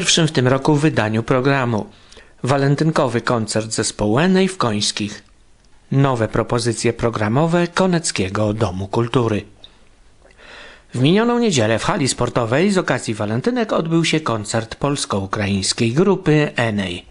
pierwszym w tym roku wydaniu programu. Walentynkowy koncert zespołu Enej w Końskich. Nowe propozycje programowe Koneckiego Domu Kultury. W minioną niedzielę w hali sportowej z okazji walentynek odbył się koncert polsko-ukraińskiej grupy Enej.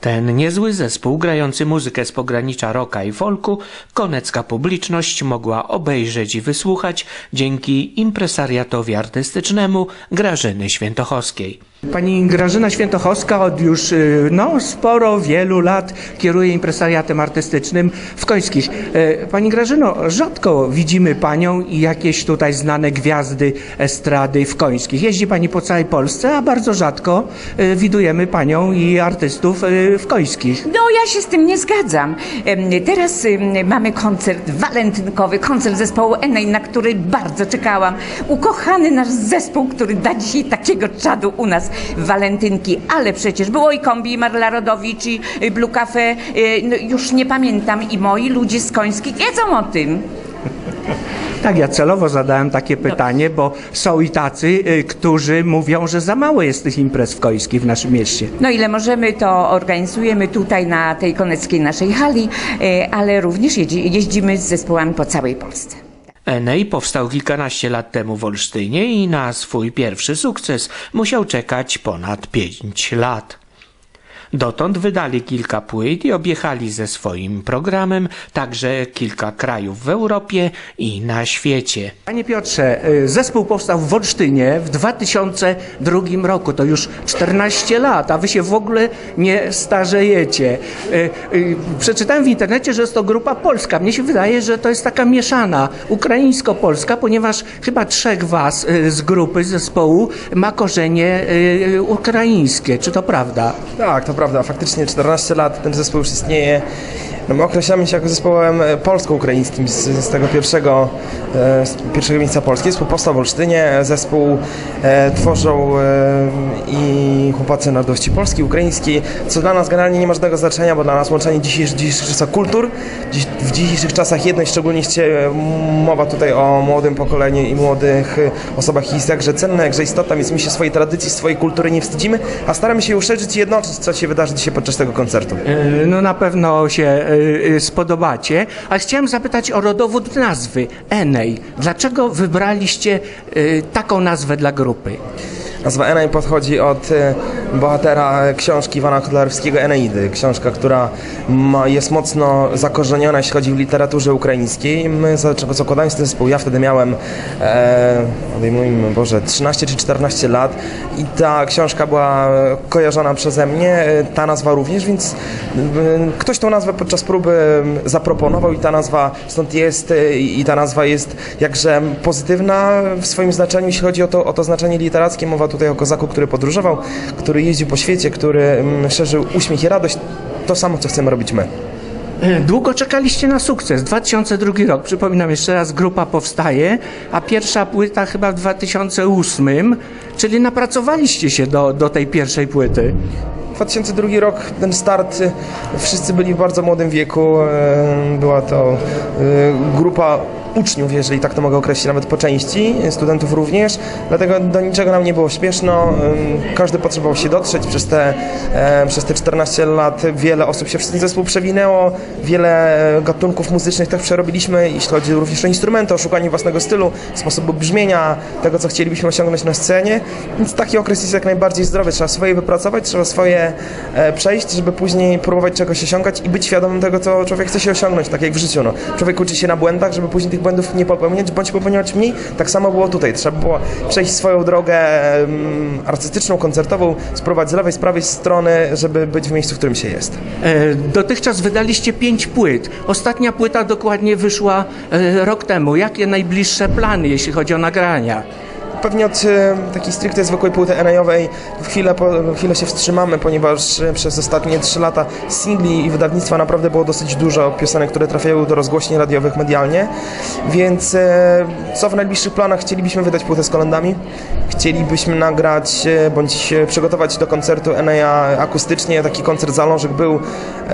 Ten niezły zespół grający muzykę z pogranicza rocka i folku konecka publiczność mogła obejrzeć i wysłuchać dzięki impresariatowi artystycznemu Grażyny Świętochowskiej. Pani Grażyna Świętochowska od już y, no, sporo, wielu lat kieruje impresariatem artystycznym w Końskich. E, Pani Grażyno, rzadko widzimy Panią i jakieś tutaj znane gwiazdy estrady w Końskich. Jeździ Pani po całej Polsce, a bardzo rzadko e, widujemy Panią i artystów e, w Końskich. No, ja się z tym nie zgadzam. Teraz mamy koncert walentynkowy, koncert zespołu Enej, na który bardzo czekałam. Ukochany nasz zespół, który da dzisiaj takiego czadu u nas walentynki, ale przecież było i Kombi, i Marla Rodowicz, i y, Blue Cafe, y, no, już nie pamiętam, i moi ludzie z Końskich wiedzą o tym. Tak, ja celowo zadałem takie pytanie, bo są i tacy, y, którzy mówią, że za mało jest tych imprez w Końskich w naszym mieście. No ile możemy, to organizujemy tutaj na tej koneckiej naszej hali, ale również jeździ, jeździmy z zespołami po całej Polsce. Enej powstał kilkanaście lat temu w Olsztynie i na swój pierwszy sukces musiał czekać ponad pięć lat. Dotąd wydali kilka płyt i objechali ze swoim programem także kilka krajów w Europie i na świecie. Panie Piotrze, y, zespół powstał w Olsztynie w 2002 roku, to już 14 lat, a wy się w ogóle nie starzejecie. Y, y, Przeczytałem w internecie, że jest to grupa polska. Mnie się wydaje, że to jest taka mieszana ukraińsko-polska, ponieważ chyba trzech was z grupy, z zespołu ma korzenie ukraińskie. Czy to prawda? Tak, to prawda. Faktycznie 14 lat ten zespół już istnieje. No my określamy się jako zespołem e, polsko-ukraińskim z, z tego pierwszego, e, z pierwszego miejsca Polski. Zespół powstał w Olsztynie. Zespół e, tworzą e, i chłopacy narodowości polskiej, ukraińskiej, co dla nas generalnie nie ma żadnego znaczenia, bo dla nas łączenie dzisiejszych, dzisiejszych czasach kultur, dziś, w dzisiejszych czasach jedność, szczególnie e, mowa tutaj o młodym pokoleniu i młodych osobach jest jakże cenna, jakże istotna, więc my się swojej tradycji, swojej kultury nie wstydzimy, a staramy się ją szerzyć i jednoczyć, co się wydarzy dzisiaj podczas tego koncertu. No na pewno się spodobacie, ale chciałem zapytać o rodowód nazwy Enej. Dlaczego wybraliście y, taką nazwę dla grupy? Nazwa Enej podchodzi od e, bohatera książki Iwana Chodlarowskiego Eneidy. Książka, która ma, jest mocno zakorzeniona, jeśli chodzi o literaturze ukraińskiej. My za- zakładając ten zespół, ja wtedy miałem, e, odejmujmy, Boże, 13 czy 14 lat i ta książka była kojarzona przeze mnie, e, ta nazwa również, więc e, ktoś tą nazwę podczas próby e, zaproponował i ta nazwa stąd jest i ta nazwa jest jakże pozytywna w swoim znaczeniu, jeśli chodzi o to, o to znaczenie literackie. Mowa tutaj o kozaku, który podróżował, który jeździł po świecie, który mm, szerzył uśmiech i radość. To samo, co chcemy robić my. Y, Długo czekaliście na sukces. 2002 rok, przypominam jeszcze raz, grupa powstaje, a pierwsza płyta chyba w 2008, czyli napracowaliście się do, do tej pierwszej płyty. 2002 rok, ten start, y, wszyscy byli w bardzo młodym wieku. y, Była to grupa uczniów, jeżeli tak to mogę określić, nawet po części, studentów również. Dlatego do niczego nam nie było śpieszno. Każdy potrzebował się dotrzeć. Przez te, e, przez te 14 lat wiele osób się w ten zespół przewinęło. Wiele e, gatunków muzycznych tak przerobiliśmy, jeśli chodzi również o instrumenty, o szukanie własnego stylu, sposobu brzmienia, tego, co chcielibyśmy osiągnąć na scenie. Więc taki okres jest jak najbardziej zdrowy. Trzeba swoje wypracować, trzeba swoje e, przejść, żeby później próbować czegoś osiągać i być świadomym tego, co człowiek chce się osiągnąć, tak jak w życiu. No. Człowiek uczy się na błędach, żeby później tych błędów nie popełniać, bądź popełniać mniej. Tak samo było tutaj. Trzeba było przejść swoją drogę artystyczną, koncertową, spróbować z lewej, z prawej strony, żeby być w miejscu, w którym się jest. E, Dotychczas wydaliście pięć płyt. Ostatnia płyta dokładnie wyszła e, rok temu. Jakie najbliższe plany, jeśli chodzi o nagrania? Pewnie od e, takiej stricte zwykłej płyty enejowej chwilę, chwilę się wstrzymamy, ponieważ e, przez ostatnie trzy lata singli i wydawnictwa naprawdę było dosyć dużo piosenek, które trafiały do rozgłośni radiowych medialnie, więc e, co w najbliższych planach? Chcielibyśmy wydać płytę z kolendami, chcielibyśmy nagrać bądź przygotować do koncertu Eneja akustycznie, taki koncert Zalążek był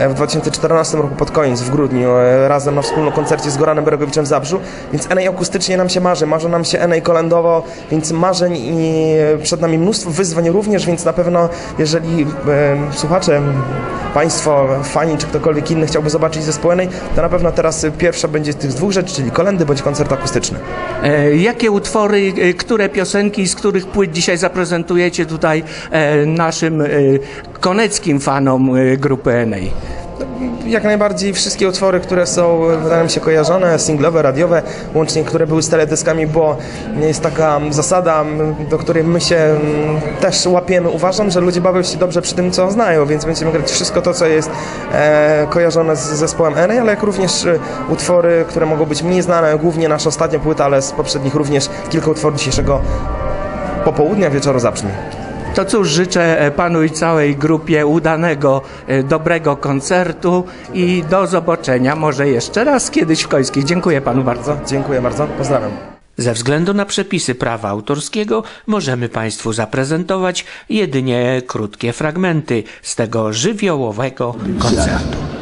w 2014 roku pod koniec, w grudniu, razem na wspólnym koncercie z Goranem Beregowiczem w Zabrzu, więc Enej akustycznie nam się marzy, marzy nam się Enej kolendowo, więc więc marzeń i przed nami mnóstwo wyzwań również, więc na pewno jeżeli słuchacze, Państwo, fani czy ktokolwiek inny chciałby zobaczyć zespół Enej, to na pewno teraz pierwsza będzie z tych dwóch rzeczy, czyli kolendy bądź koncert akustyczny. E, Jakie utwory, e, które piosenki, z których płyt dzisiaj zaprezentujecie tutaj e, naszym koneckim fanom grupy Enej? Jak najbardziej wszystkie utwory, które są, wydają mi się, kojarzone, singlowe, radiowe, łącznie, które były z teledyskami, bo jest taka zasada, do której my się mm, też łapiemy. Uważam, że ludzie bawią się dobrze przy tym, co znają, więc będziemy grać wszystko to, co jest e, kojarzone z zespołem NA, ale jak również e, utwory, które mogą być mniej znane, głównie nasza ostatnia płyta, ale z poprzednich również kilka utworów dzisiejszego popołudnia, wieczoru zabrzmi. To cóż, życzę e, panu i całej grupie udanego, e, dobrego koncertu i do zobaczenia może jeszcze raz kiedyś w Końskich. Dziękuję panu bardzo. Dziękuję bardzo, pozdrawiam. Ze względu na przepisy prawa autorskiego możemy Państwu zaprezentować jedynie krótkie fragmenty z tego żywiołowego koncertu.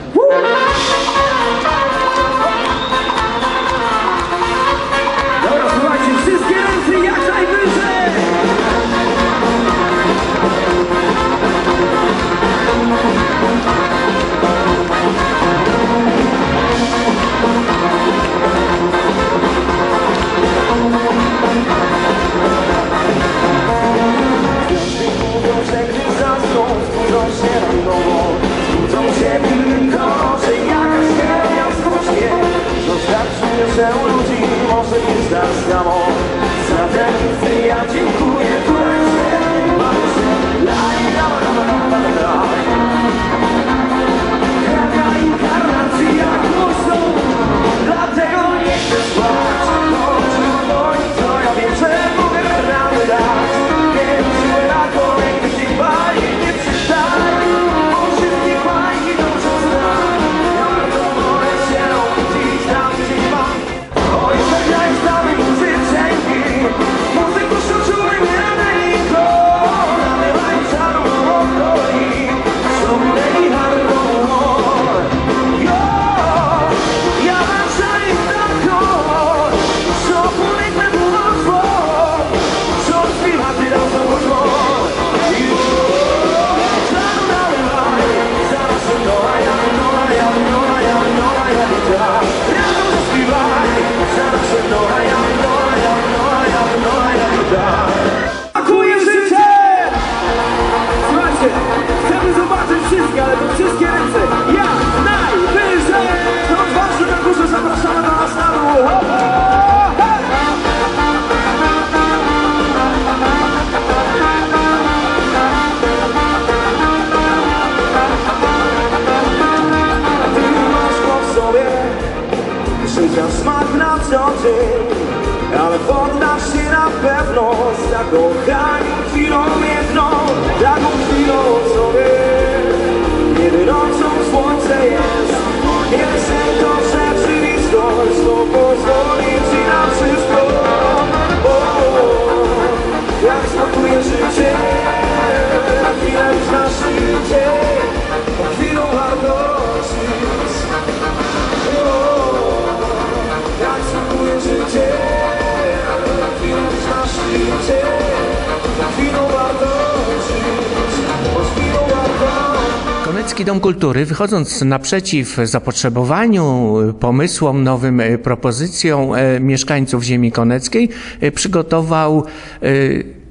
Konecki Dom Kultury, wychodząc naprzeciw zapotrzebowaniu, y, pomysłom, nowym y, propozycjom y, mieszkańców ziemi koneckiej, przygotował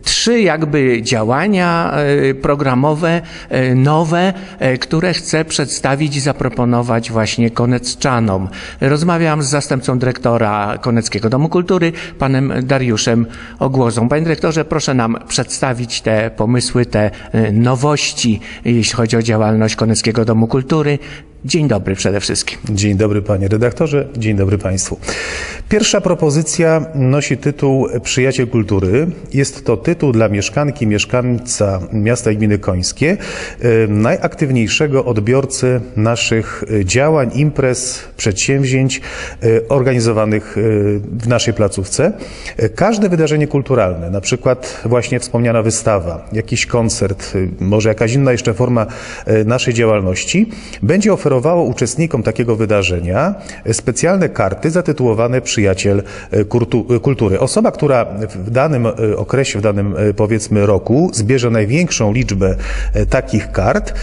trzy jakby działania y, programowe, y, nowe, y, które chcę przedstawić i zaproponować właśnie konecczanom. Rozmawiam z zastępcą dyrektora Koneckiego Domu Kultury, panem Dariuszem Ogłozą. Panie dyrektorze, proszę nam przedstawić te pomysły, te nowości, jeśli chodzi o działalność Koneckiego Domu Kultury. Dzień dobry przede wszystkim. Dzień dobry panie redaktorze, dzień dobry państwu. Pierwsza propozycja nosi tytuł Przyjaciel Kultury. Jest to tytuł dla mieszkanki, mieszkańca miasta i gminy Końskie, y, najaktywniejszego odbiorcy naszych y, działań, imprez, przedsięwzięć y, organizowanych w naszej placówce. Każde wydarzenie kulturalne, na przykład właśnie wspomniana wystawa, jakiś koncert, może jakaś inna jeszcze forma naszej działalności, będzie oferowana oferowało uczestnikom takiego wydarzenia specjalne karty zatytułowane Przyjaciel e, e, Kultury. Osoba, która w danym e, okresie, w danym powiedzmy roku zbierze największą liczbę takich kart,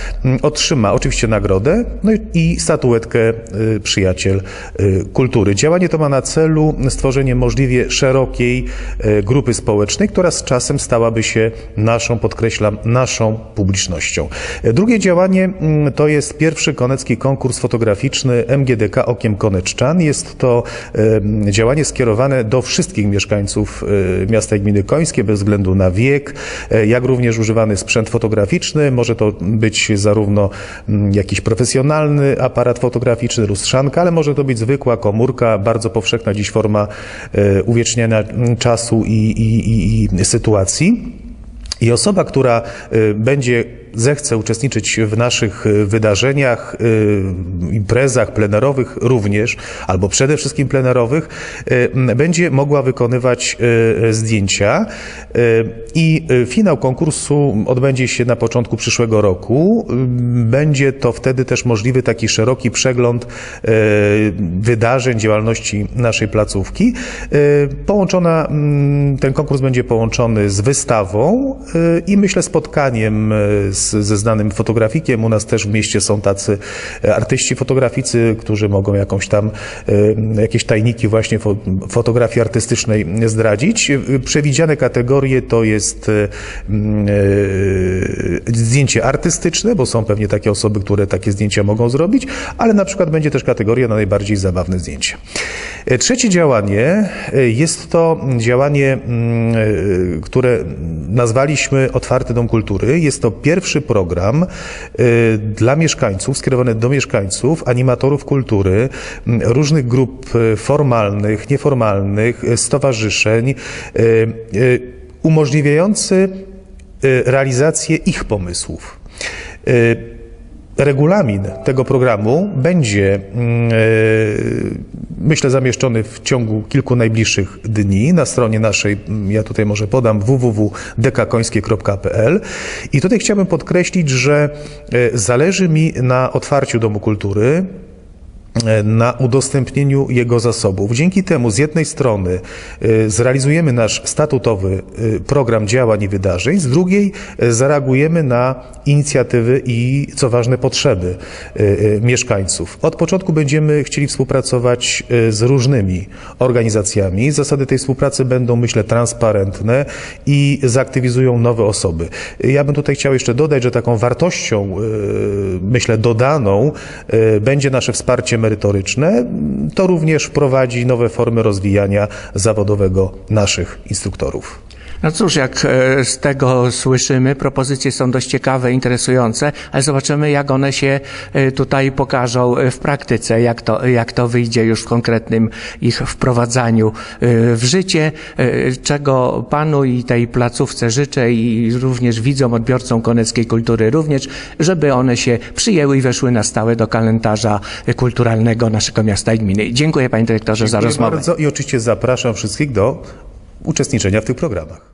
otrzyma oczywiście nagrodę no i- statuetkę Przyjaciel Kultury. Działanie to ma na celu stworzenie możliwie szerokiej grupy społecznej, która z czasem stałaby się naszą, podkreślam, naszą publicznością. Drugie działanie to jest pierwszy konecki konkurs fotograficzny MGDK Okiem Koneczczan. Jest to e, działanie skierowane do wszystkich mieszkańców e, miasta i gminy Końskie, bez względu na wiek, e, jak również używany sprzęt fotograficzny. Może to być zarówno jakiś profesjonalny aparat fotograficzny, lustrzanka, ale może to być zwykła komórka, bardzo powszechna dziś forma e, uwieczniania czasu i, i, i, i sytuacji. I osoba, która y, będzie, zechce uczestniczyć w naszych y, wydarzeniach, y, imprezach plenerowych również, albo przede wszystkim plenerowych, y, będzie mogła wykonywać zdjęcia. I finał konkursu odbędzie się na początku przyszłego roku. Będzie to wtedy też możliwy taki szeroki przegląd wydarzeń, działalności naszej placówki. Połączona, mm, ten konkurs będzie połączony z wystawą i myślę spotkaniem y, z, ze znanym fotografikiem. U nas też w mieście są tacy e, artyści fotograficy, którzy mogą jakąś tam, y, jakieś tajniki właśnie fo, fotografii artystycznej zdradzić. Y, Przewidziane kategorie to jest mm, zdjęcie artystyczne, bo są pewnie takie osoby, które takie zdjęcia mogą zrobić, ale na przykład będzie też kategoria na najbardziej zabawne zdjęcie. E, Trzecie działanie e, jest to działanie, mm, e, które nazwaliśmy Otwarty Dom Kultury. Jest to pierwszy program e, dla mieszkańców, skierowany do mieszkańców, animatorów kultury, różnych grup e, formalnych, nieformalnych, e, stowarzyszeń, umożliwiający realizację ich pomysłów. Regulamin tego programu będzie, mm, e, myślę, zamieszczony w ciągu kilku najbliższych dni na stronie naszej, mm, ja tutaj może podam, www.dekakońskie.pl i tutaj chciałbym podkreślić, że e, zależy mi na otwarciu Domu Kultury, na udostępnieniu jego zasobów. Dzięki temu z jednej strony e, zrealizujemy nasz statutowy e, program działań i wydarzeń, z drugiej e, zareagujemy na inicjatywy i, co ważne, potrzeby e, e, mieszkańców. Od początku będziemy chcieli współpracować e, z różnymi organizacjami. Zasady tej współpracy będą, myślę, transparentne i zaktywizują nowe osoby. Ja bym tutaj chciał jeszcze dodać, że taką wartością, e, myślę, dodaną e, będzie nasze wsparcie merytoryczne. To również wprowadzi nowe formy rozwijania zawodowego naszych instruktorów. No cóż, jak e, z tego słyszymy, propozycje są dość ciekawe, interesujące, ale zobaczymy, jak one się e, tutaj pokażą e, w praktyce, jak to, jak to wyjdzie już w konkretnym ich wprowadzaniu w życie, czego panu i tej placówce życzę i również widzom, odbiorcom koneckiej kultury również, żeby one się przyjęły i weszły na stałe do kalendarza kulturalnego naszego miasta i gminy. Dziękuję panie dyrektorze za Dziękuję rozmowę. bardzo i oczywiście zapraszam wszystkich do uczestniczenia w tych programach.